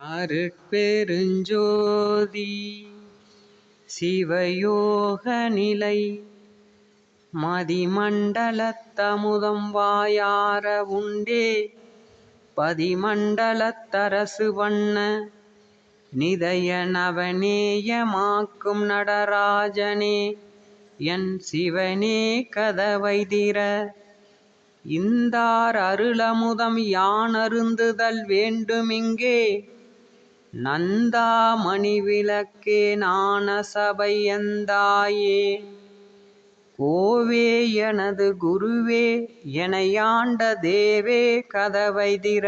அருட்பெருஞ்சோதி சிவயோக நிலை மதிமண்டலத்தமுதம் வாயார உண்டே பதிமண்டலத்தரசு வண்ண நிதய நவநேயமாக்கும் நடராஜனே என் சிவனே கதவை திற. இந்தார் அருளமுதம் யானருந்துதல் வேண்டுமிங்கே நந்தா மணிவிளக்கே ஞான சபை எந்தாயே கோவே எனது குருவே எனையாண்ட தேவே கதவை திற.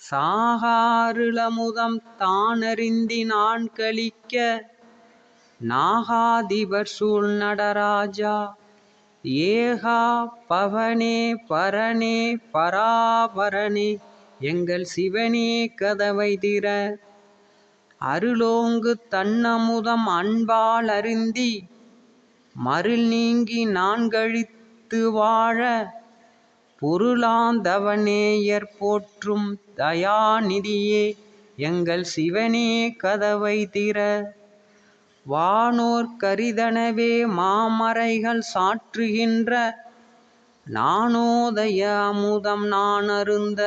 சாகாருளமுதம் தானறிந்தி நான் கழிக்க நாகாதிபர் சூழ் நடராஜா ஏகா பவனே பரனே பராபரனே எங்கள் சிவனே கதவை திற. அருளோங்கு தன்னமுதம் அன்பால் அருந்தி மருள் நீங்கி நான் கழித்து வாழ பொருளாந்தவனேயர் போற்றும் தயாநிதியே எங்கள் சிவனே கதவை திற. வானோர் கரிதனவே மாமறைகள் சாற்றுகின்ற நானோதய அமுதம் நான் அருந்த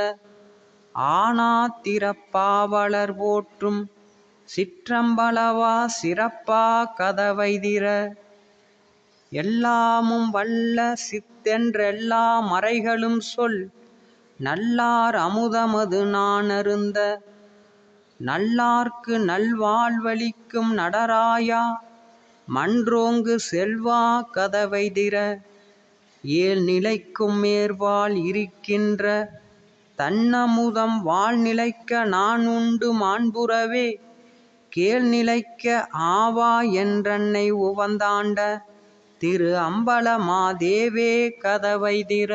ஆனாத்திரப்பாவலர் போற்றும் சிற்றம்பலவா சிறப்பா கதவைதிர எல்லாமும் வல்ல சித்தென்றெல்லா மறைகளும் சொல். நல்லார் அமுதமது நான் அருந்த நல்லார்க்கு நல்வாழ்வளிக்கும் நடராயா. மன்றோங்கு செல்வா கதவைதிர ஏழ் நிலைக்கும் மேற்வாள் இருக்கின்ற தன்னமுதம் வாழ்நிலைக்க நான் உண்டு மாண்புறவே கேழ்நிலைக்க ஆவா என்றன்னை உவந்தாண்ட திரு அம்பல மாதேவே கதவை திற.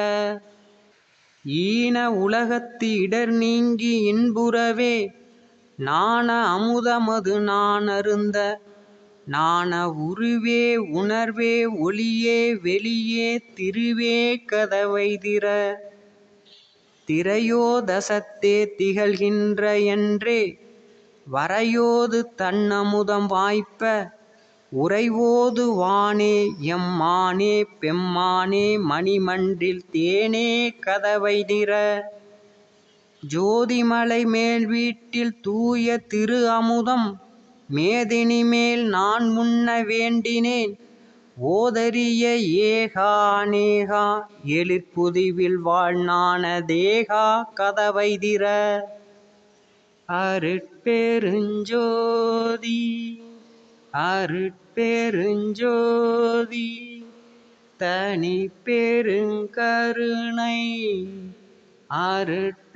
ஈன உலகத்து இடர் நீங்கி இன்புறவே நாண அமுதமது நான் அருந்த நாண உருவே உணர்வே ஒளியே வெளியே திருவே கதவை திற. திரையோதசத்தே திகழ்கின்ற என்றே. வரையோது தன்னமுதம் வாய்ப்ப உறைவோது வானே எம்மானே பெம்மானே மணிமன்றில் தேனே கதவை திற. ஜோதிமலை மேல் வீட்டில் தூய திரு அமுதம் மேதினி மேல் நான் உண்ண வேண்டினேன். ஓதரிய ஏகா நேகா எழிற்புதிவில் வாழ்நான தேகா கதவை திற. அருட்பெருஞ்சோதி அருட்பெருஞ்சோதி தனி பெருங்கருணை அருட்பெருஞ்சோதி.